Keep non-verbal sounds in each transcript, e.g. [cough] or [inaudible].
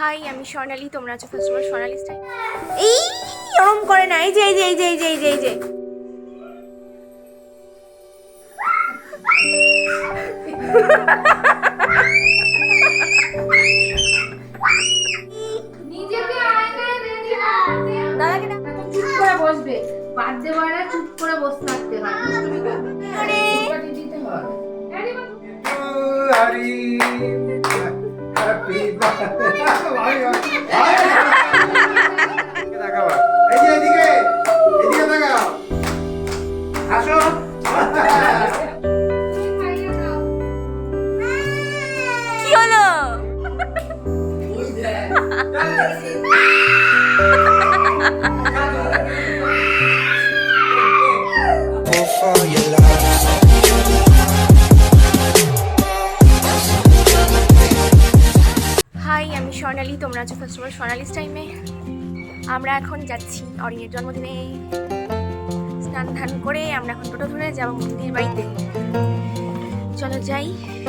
High আমি স্বর্ণালী তোমরা আছো ফার্স্ট অফ অল এই ওরম করে না এই যে এই যে এই যে এই যে এই যে এই যে চুপ করে বসবে বয়রা চুপ করে বসে থাকতে হয় স্বর্ণালী টাইমে আমরা এখন যাচ্ছি অরিনের জন্মদিনে। স্নান ধান করে আমরা এখন টোটো ধরে যাব মন্দির বাড়িতে। চলো যাই।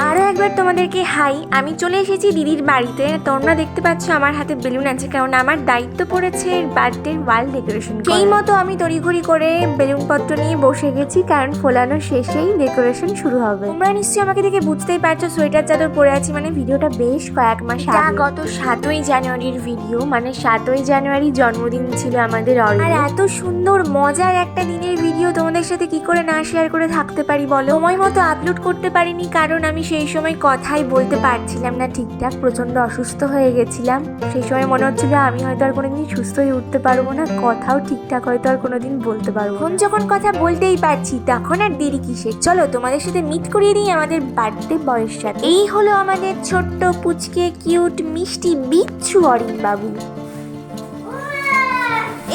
আরও একবার তোমাদেরকে হাই আমি চলে এসেছি দিদির বাড়িতে। তোমরা দেখতে পাচ্ছ আমার হাতে বেলুন আছে কারণ আমার দায়িত্ব পড়েছে বার্থডে ওয়াল ডেকোরেশন সেই মতো আমি তড়িঘড়ি করে বেলুন পত্র নিয়ে বসে গেছি কারণ ফোলানো শেষেই ডেকোরেশন শুরু হবে। তোমরা নিশ্চয়ই আমাকে দেখে বুঝতেই পারছ সোয়েটার চাদর পরে আছি মানে ভিডিওটা বেশ কয়েক মাস যা গত সাতই জানুয়ারির ভিডিও মানে সাতই জানুয়ারি জন্মদিন ছিল আমাদের। আর এত সুন্দর মজার একটা দিনের ভিডিও তোমাদের সাথে কি করে না শেয়ার করে থাকতে পারি বলো? সময় মতো আপলোড করতে পারিনি, কারণ আমি সেই সময় কথাই বলতে পারছিলাম না ঠিকঠাক। প্রচণ্ড অসুস্থ হয়ে গেছিলাম। সেই সময় মনে হচ্ছিল আমি হয়তো আর কোনোদিন সুস্থ হয়ে উঠতে পারব না, কথাও ঠিকঠাক হয়তো আর কোনোদিন বলতে পারব এখন যখন কথা বলতেই পারছি, তখন আর দেরি কিসের? চলো তোমাদের সাথে মিট করিয়ে দিই আমাদের বার্থডে বয়স সাথে। এই হলো আমাদের ছোট্ট, পুচকে কিউট মিষ্টি, বিচ্ছু অরিন বাবু।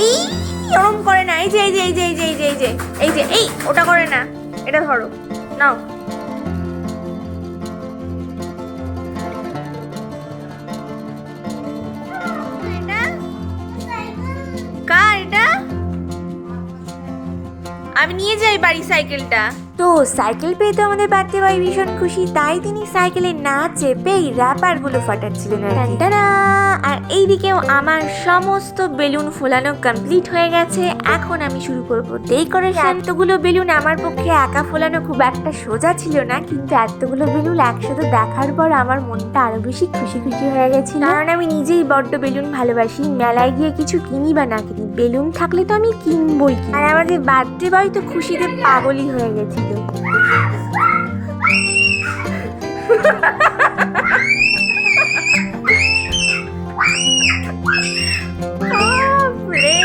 এই ওরম করে না, এই যে এই যে এই যে এই যে এই যে এই যে এই যে, এই, ওটা করে না, এটা ধরো, নাও। কার এটা? আমি নিয়ে যাই বাড়ি সাইকেলটা। তো সাইকেল পেয়ে তো আমাদের বাড়তে ভাই ভীষণ খুশি তাই তিনি সাইকেলে না চেপেই র্যাপারগুলো ফাটাচ্ছিলেন আর এইদিকেও আমার সমস্ত বেলুন ফোলানো কমপ্লিট হয়ে গেছে এখন আমি শুরু করব ডেকোরেশন এতগুলো বেলুন আমার পক্ষে একা ফোলানো খুব একটা সোজা ছিল না কিন্তু এতগুলো বেলুন একসাথে দেখার পর আমার মনটা আরও বেশি খুশি খুশি হয়ে গেছিল। কারণ আমি নিজেই বড্ড বেলুন ভালোবাসি মেলায় গিয়ে কিছু কিনি বা না কিনি বেলুন থাকলে তো আমি কিনবই। আর আমাদের বার্থডে বয় তো খুশিতে পাগলই হয়ে গেছিল। বাপরে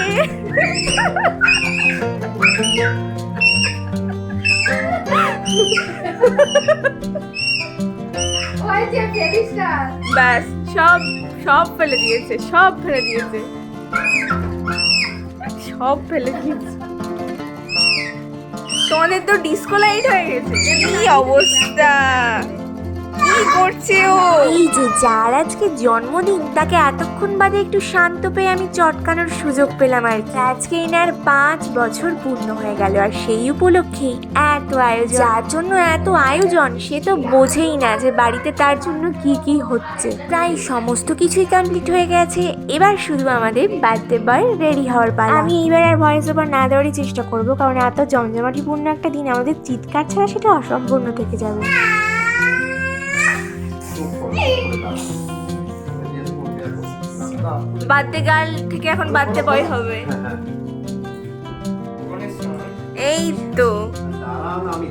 ওই যে ফেরিস্টার ব্যাস সব সব ফেলে দিয়েছে সব ফেলে দিয়েছে সব ফেলে দিয়েছে তোমাদের তো ডিসকো লাইট হয়ে গেছে। কি অবস্থা? কি করছে ও? এই যে যার আজকে জন্মদিন, তাকে এতক্ষণ বাদে একটু শান্ত পেয়ে আমি চটকানোর সুযোগ পেলাম আর কি। আজকে এনার পাঁচ বছর পূর্ণ হয়ে গেল আর সেই উপলক্ষেই এত আয়োজন। যার জন্য এত আয়োজন, সে তো বোঝেই না যে বাড়িতে তার জন্য কি কি হচ্ছে। প্রায় সমস্ত কিছুই কমপ্লিট হয়ে গেছে। এবার শুধু আমাদের বার্থডে বয় রেডি হওয়ার পালা। আমি এইবার আর ভয়েস ওভার না দেওয়ারই চেষ্টা করব, কারণ এত জমজমাটিপূর্ণ একটা দিন আমাদের চিৎকার ছাড়া সেটা অসম্পূর্ণ থেকে যাবে। বার্থডে গার্ল থেকে এখন বার্থডে বয় হবে। এই তো,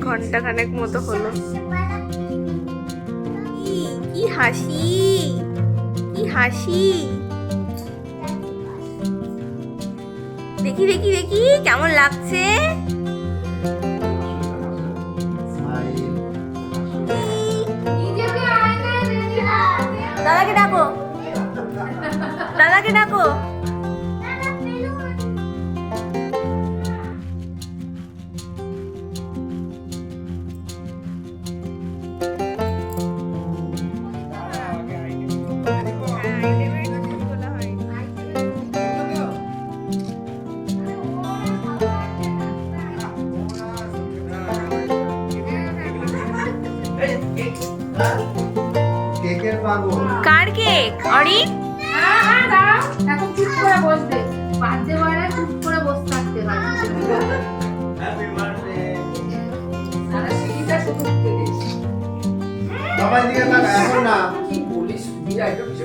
ঘণ্টা খানেক মতো হলো। কি হাসি কি হাসি। দেখি দেখি দেখি, কেমন লাগছে? দাদাকে ডাকো কেকের পাগল কার কেক অরিন দাঁড়াও এখন চুপ করে বসবে। বার্থডে বয়রা চুপ করে বসে থাকতে হয় হ্যাপি বার্থডে সারা সিঁড়িটা শুধু উঠতে দিস। সবাই দিকে তাকা এখন না। কি বলিস বিরাট কিছু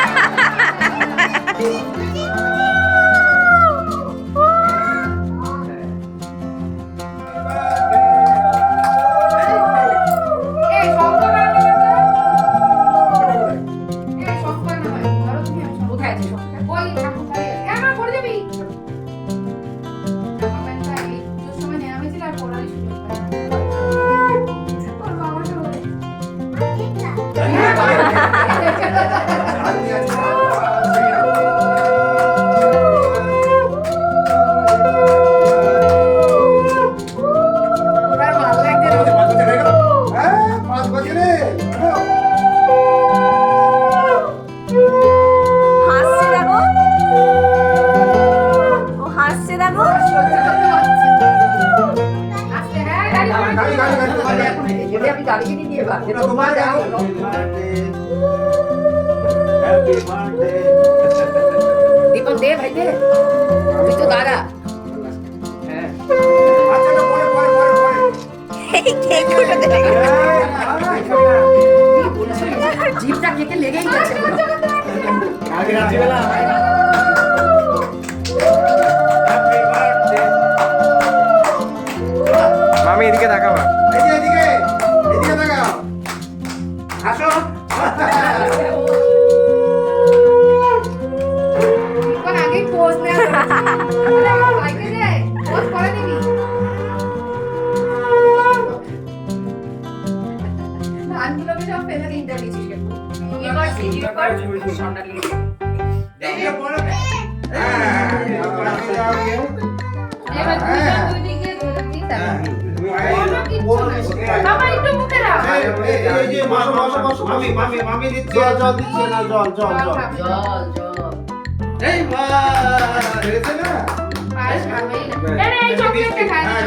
কেকগুলো দেখো কি বলছিস? জিভটা কেটে লেগেই গেছে আগে রাত্রিবেলা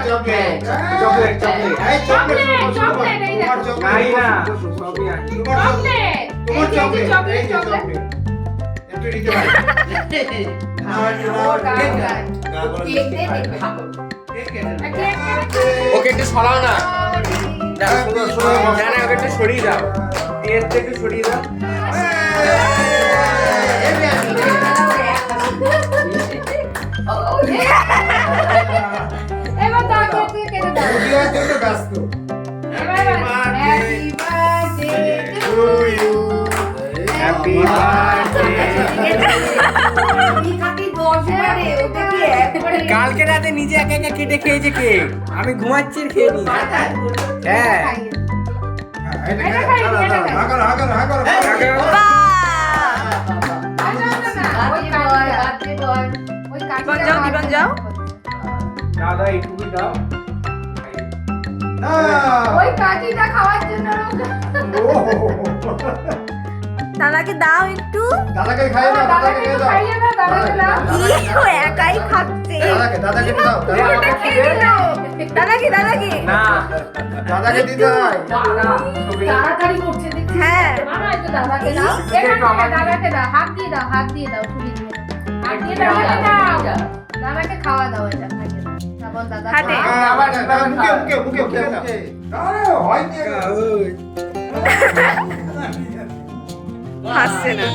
চকলেট হ্যাঁ। চকলেট চকলেট এই চকলেট ওকে একটু সরাও না না না ওকে একটু সরিয়ে দাও এর থেকে সরিয়ে দাও এবার দাও কেটে দাও জন্য ব্যস্ত happy birthday to you happy birthday [laughs] কালকে রাতে নিজে একা একা কেটে খেয়েছে কেক আমি ঘুমাচ্ছি খেয়ে নি হ্যাঁ যাও, যাও। দাদা এইটুকু দাও ওই খাওয়ার জন্য দাদাকে দাও একটু। দাদাকে খাইয়ে দাও দাদাকে দাদাকে দাও। খাইয়ে দাও দাদাকে দাও। কি ও একাই খাচ্ছে। দাদাকে দাদাকে দাও। দাদাকে খেয়ে দাদাকে দাদাকে। না। দাদাকে দিতে হয় তাড়াতাড়ি করছে দেখছি হ্যাঁ। মামা একটু দাদাকে দাও। এখানে দাদাকে দাও হাত দিয়ে দাও হাত দিয়ে দাও ছুরি দিয়ে। হাত দিয়ে দাদাকে দাও। দাদাকে খাওয়া দাও এটা খাইয়ে দাও। দাদা। হাতে। হ্যাঁ, আবার দাও, মুখে মুখে মুখে মুখে। দাও আরে হয় নি [laughs] হাসছে না।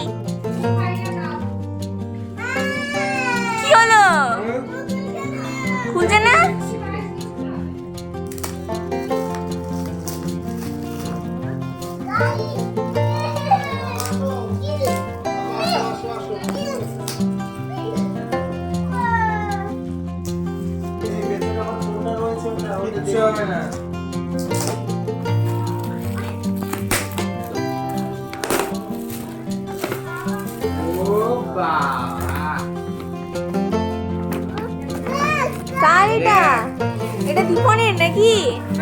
কি হলো? বাবা। কার এটা? এটা দীপনের নাকি?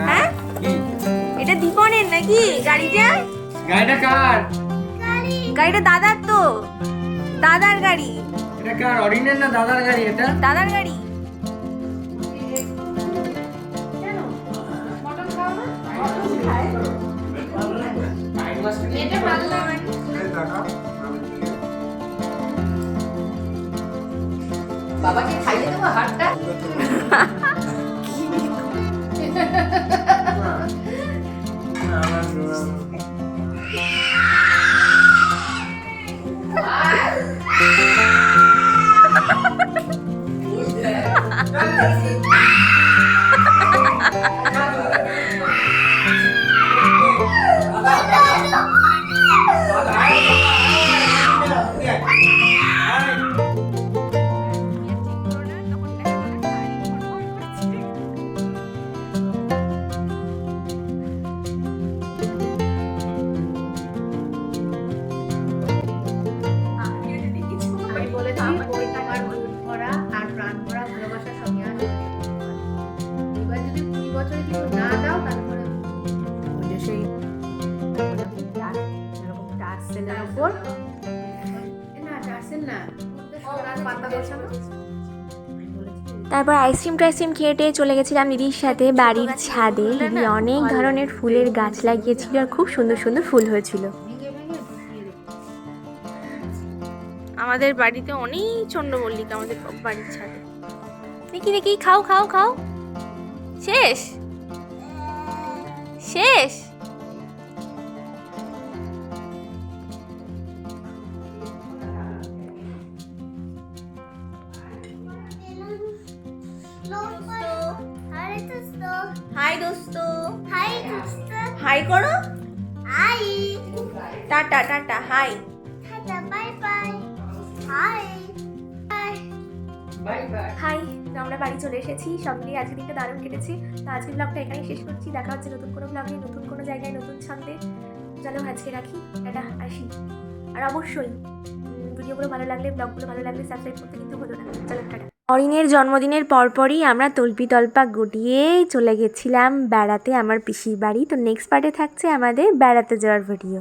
হ্যাঁ? এটা দীপনের নাকি? গাড়িটা? গাড়িটা কার? গাড়িটা দাদার তো। দাদার গাড়ি। এটা কার? অরিনের না দাদার গাড়ি এটা? দাদার গাড়ি। কেন? মটন খাও না? টাইম আসছে এটা ভালো লাগে। বাবাকে খাইয়ে দেবো হাটটা [laughs] তারপর আইসক্রিম টাইসক্রিম খেয়ে টেয়ে চলে গেছিলাম দিদির সাথে বাড়ির ছাদে। দিদি অনেক ধরনের ফুলের গাছ লাগিয়েছিল আর খুব সুন্দর সুন্দর ফুল হয়েছিল। আমাদের বাড়িতে অনেক চন্দ্রমল্লিকা আমাদের বাড়ির ছাদে। দেখি দেখি খাও খাও খাও। শেষ। শেষ। হাই দোস্ত। হাই করো। Tata tata hi bye bye hi তো আমরা বাড়ি চলে এসেছি। সব মিলিয়ে আজকে দিনটা দারুণ কেটেছি। তো আজকের ব্লগটা এখানেই শেষ করছি। দেখা হচ্ছে নতুন কোনো ব্লগে নতুন কোনো জায়গায় নতুন ছন্দে। চলো আজকে রাখি। টাটা আসি। আর অবশ্যই ভিডিওগুলো ভালো লাগলে ব্লগগুলো ভালো লাগলে সাবস্ক্রাইব করতে কিন্তু ভুলো না। চলো টাটা। অরিনের জন্মদিনের পরপরই আমরা তল্পি তল্পা গুটিয়ে চলে গেছিলাম বেড়াতে আমার পিসির বাড়ি। তো নেক্সট পার্টে থাকছে আমাদের বেড়াতে যাওয়ার ভিডিও